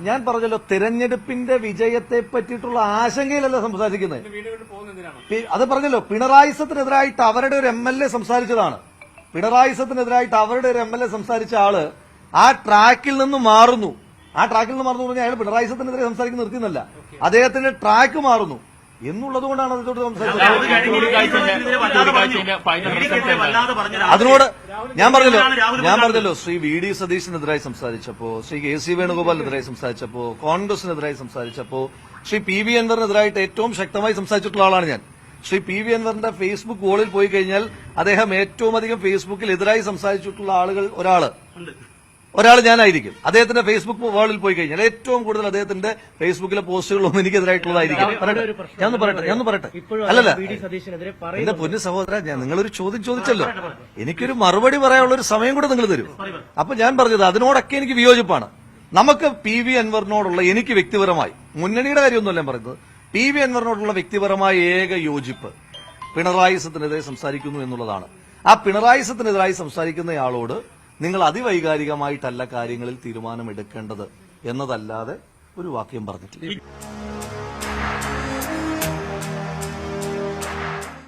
ഞാൻ പറഞ്ഞല്ലോ തെരഞ്ഞെടുപ്പിന്റെ വിജയത്തെ പറ്റിയിട്ടുള്ള ആശങ്കയിലല്ല സംസാരിക്കുന്നത്. അത് പറഞ്ഞല്ലോ പിണറായിസത്തിനെതിരായിട്ട് അവരുടെ ഒരു എം എൽ എ സംസാരിച്ചതാണ്. പിണറായിസത്തിനെതിരായിട്ട് അവരുടെ ഒരു എം എൽ എ സംസാരിച്ച ആൾ ആ ട്രാക്കിൽ നിന്ന് മാറുന്നു. ആ ട്രാക്കിൽ നിന്ന് മാറുന്നു പറഞ്ഞാൽ അയാൾ പിണറായിസത്തിനെതിരെ സംസാരിക്കുന്ന നിർത്തിയെന്നല്ല. അദ്ദേഹത്തിന്റെ ട്രാക്ക് മാറുന്നു. എന്നുള്ളത് കൊണ്ടാണ് അതിനോട് സംസാരിച്ചത്. അതിനോട് ഞാൻ പറഞ്ഞല്ലോ ഞാൻ പറഞ്ഞല്ലോ ശ്രീ വി ഡി സതീഷിനെതിരായി സംസാരിച്ചപ്പോ ശ്രീ കെ സി വേണുഗോപാലിനെതിരായി സംസാരിച്ചപ്പോ കോൺഗ്രസിനെതിരായി സംസാരിച്ചപ്പോ ശ്രീ പി വി അൻവറിനെതിരായിട്ട് ഏറ്റവും ശക്തമായി സംസാരിച്ചിട്ടുള്ള ആളാണ് ഞാൻ. ശ്രീ പി വി അൻവറിന്റെ ഫേസ്ബുക്ക് വോളിൽ പോയി കഴിഞ്ഞാൽ അദ്ദേഹം ഏറ്റവും അധികം ഫേസ്ബുക്കിൽ എതിരായി സംസാരിച്ചിട്ടുള്ള ആളുകൾ ഒരാൾ. ഉണ്ട്. ഒരാൾ ഞാനായിരിക്കും. അദ്ദേഹത്തിന്റെ ഫേസ്ബുക്ക് വേളിൽ പോയി കഴിഞ്ഞാൽ ഏറ്റവും കൂടുതൽ അദ്ദേഹത്തിന്റെ ഫേസ്ബുക്കിലെ പോസ്റ്റുകളൊന്നും എനിക്കെതിരായിട്ടുള്ളതായിരിക്കും ഞാൻ പറയട്ടെ. ഞാൻ പറയട്ടെ അല്ലല്ല. എന്റെ പൊന്നു സഹോദര ഞാൻ നിങ്ങളൊരു ചോദ്യം ചോദിച്ചല്ലോ. എനിക്കൊരു മറുപടി പറയാനുള്ള ഒരു സമയം കൂടെ നിങ്ങൾ തരും. അപ്പൊ ഞാൻ പറഞ്ഞത് അതിനോടൊക്കെ എനിക്ക് വിയോജിപ്പാണ്. നമുക്ക് പി വി അൻവറിനോടുള്ള എനിക്ക് വ്യക്തിപരമായി മുന്നണിയുടെ കാര്യമൊന്നുമല്ല ഞാൻ പറയുന്നത് പി വി അൻവറിനോടുള്ള വ്യക്തിപരമായ ഏക യോജിപ്പ് പിണറായി സത്തിനെതിരെ സംസാരിക്കുന്നു എന്നുള്ളതാണ്. ആ പിണറായി പിണറായിസത്തിനെതിരായി സംസാരിക്കുന്നയാളോട് നിങ്ങൾ അതിവൈകാരികമായിട്ടല്ല കാര്യങ്ങളിൽ തീരുമാനമെടുക്കേണ്ടത് എന്നതല്ലാതെ ഒരു വാക്യം പറഞ്ഞിട്ടില്ല.